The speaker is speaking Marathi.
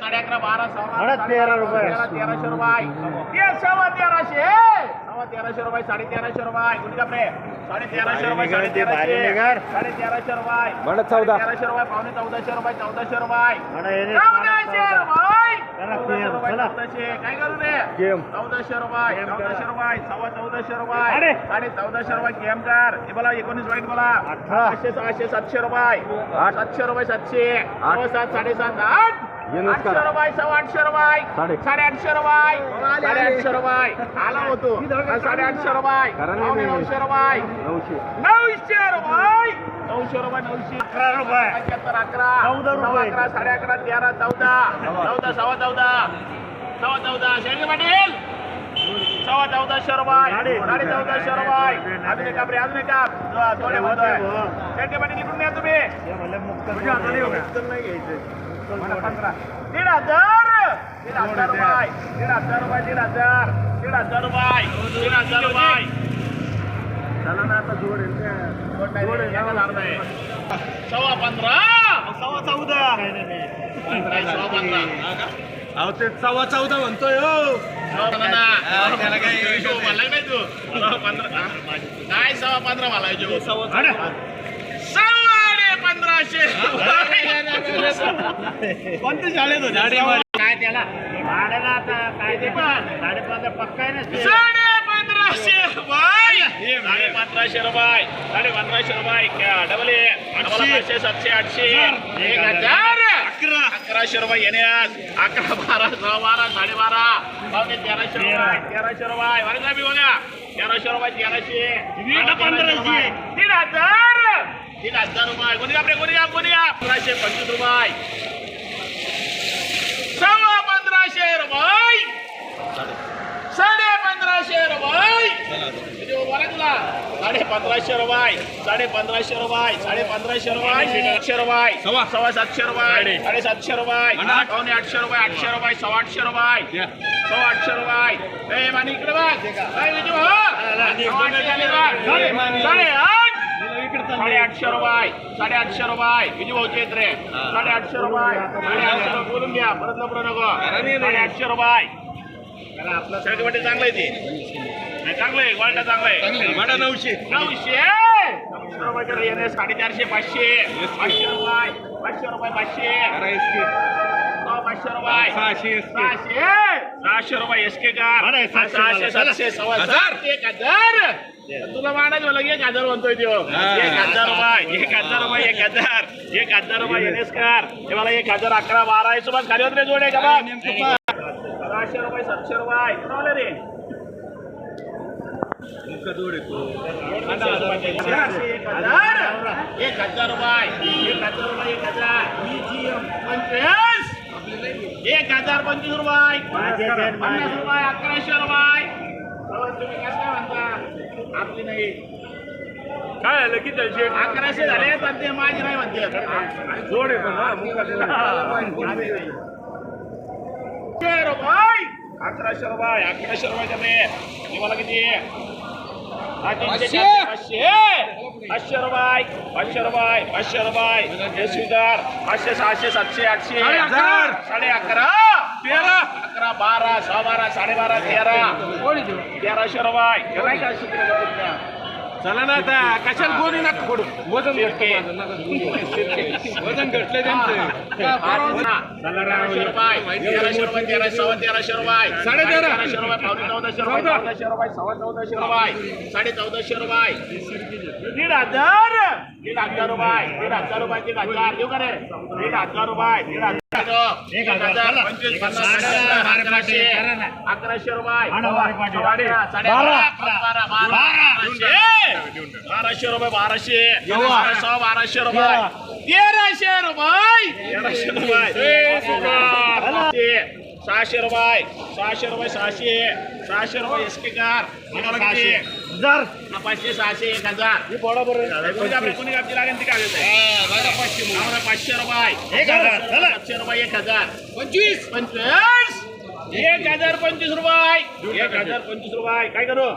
साडे अकरा बारा सव्वा तेरा रुपये. तेरा तेराशे रुपये. सव्वा तेराशे सव्वा तेराशे रुपये साडे तेराशे रुपये साडे तेराशे रुपये साडे तेराशे. साडे तेराशे रुपये. म्हणत चौदा. तेराशे रुपये पावणे चौदाशे रुपये चौदाशे रुपये. चौदाशे चौदाशे काय करू रे? गेम. चौदाशे रुपये चौदाशे. रुपये सव्वा चौदाशे. रुपये. साडे चौदाशे रुपये गेम कर. हे बोला एकोणीस वाईट बोला. अठरा. पाचशे सहाशे सातशे रुपये. आठ. सातशे रुपये सातशे. सात साडेसात आठ. आठशे. रुपये सव्वा आठशे रुपये साडे. साडेआठशे रुपये साडेआठशे रुपये. आला होतो साडेआठशे रुपये. पावणे. नऊशे रुपये. नऊशे. नऊशे रुपये. नऊशे रुपये नऊशे. अकरा रुपये. पंच्याहत्तर अकरा. चौदा रुपये. अकरा साडे अकरा तेरा चौदा. चौदा सव्वा चौदा. सव्वा चौदा. शेळके पाटील! सव्वा चौदाशे रुपये साडे. चौदाशे रुपये अजून एक कापरे अजून एक जो- जोडे बोलतोय शेळके पाटील इकडून या तुम्ही. दीड हजार. दीड हजार रुपये. दीड हजार रुपये दीड हजार. दीड हजार रुपये. दीड हजार रुपये. चला ना आता जोड आहे. जोड रे. सव्वा पंधरा. सव्वा चौदा सव्वा अहो ते सव्वा चौदा म्हणतोय हो. सव्वा नाही तू सव्वा पंधरा हा? काय सव्वा पंधरा जो सव्वाडे पंधराशे कोणत्या शाळेत होते काय त्याला? भाड्याला आता काय ते पण. साडेपाच पक्का आहे ना. साडे पंधराशे रुपये साडे पंधराशे रुपये साडे पंधराशे रुपये क्या डबल. पाचशे सातशे आठशे. एक हजार. अकरा. अकराशे रुपये येण्यास अकरा बारा सहा बारा साडेबारा. पावणे तेराशे रुपये तेराशे रुपये. बरं साहेब बघा. तेराशे रुपये तेराशे. पंधराशे. दीड हजार. दीड हजार रुपये. कोणी आपले कोणी या कोणी पंचवीस रुपये सव्वा पंधराशे रुपये साडे पंधराशे रुपये किती उभा आहे तुला साडे पंधराशे रुपये साडे पंधराशे रुपये साडे पंधराशे रुपये आठशे रुपये सव्वा. सव्वा सातशे रुपये साडे सातशे रुपये पावणे आठशे रुपये आठशे रुपये सव्वा आठशे रुपये सव्वा आठशे रुपये. ए मानी इकडे बघ. हो. साडे आठ. साडे आठशे रुपये साडे आठशे रुपये. किती भाऊचे आहेत रे. साडे आठशे रुपये. साडे आठशे रुपये. बोलून घ्या. परत नको. साडे आठशे रुपये. आपलं सगळं वाटे चांगलं आहे ते. चांगलं आहे क्वालिटी चांगलं आहे. भाडा नऊशे. नऊशे. नऊशे रुपये साडेचारशे पाचशे. पाचशे रुपये पाचशे रुपये पाचशे. पाचशे रुपये. सहाशे सहाशे. सहाशे रुपये एस के सहाशे. सातशे सव्वा एक हजार. तुला मानायचं मला एक हजार म्हणतोय तो हा. एक हजार रुपये एक हजार रुपये एक हजार. एक हजार रुपये एन एस कार हे मला एक हजार अकरा बारा आहे. सुभाष खाली होत रे जोडे का सहाशे रुपये सातशे रुपये. रे? एक हजार रुपये एक हजार रुपये एक हजार पंचवीस एक हजार पंचवीस रुपये पन्नास रुपये अकराशे रुपये तुम्ही कसं काय म्हणता आपली नाही काय झालं की त्याचे अकराशे झाले तर ते माझी नाही म्हणते जोड आहे पण हा, मुका दिला. अकराशे रुपये अकराशे रुपये अकराशे रुपये कमी हे मला किती. पाचशे? रुपये पाचशे रुपये पाचशे रुपये. स्वीकार पाचशे सहाशे सातशे आठशे. साडे अकरा. तेरा. अकरा बारा सहा बारा साडेबारा तेरा. तेराशे रुपये. चला ना आता कशाला कोणी ना फोडू? वजन शिरके. वजन घटलंय त्यांचं. तेराशे रुपये. तेराशे रुपये साडे तेरा. तेराशे रुपये पावणे चौदाशे रुपये चौदाशे रुपये सव्वा चौदाशे रुपये. साडे चौदाशे रुपये. दीड हजार. हजार रुपये हजार रुपये दीड हजार. देऊ का रे? दीड हजार रुपये हजार अकराशे बाराशे रुपये बाराशे. बाराशे रुपये. तेराशे रुपये. तेराशे रुपये. सहाशे. रुपये. सहाशे रुपये सहाशे. सहाशे रुपये एस के कार हजार. पाचशे सहाशे एक हजार. कोणी आपल्या कोणी आपली लागेल ती काय आम्हाला पाचशे रुपये. एक हजार. चला. सातशे रुपये एक हजार. पंचवीस. पंचवीस. एक हजार पंचवीस रुपये. एक हजार. पंचवीस रुपये. काय करू?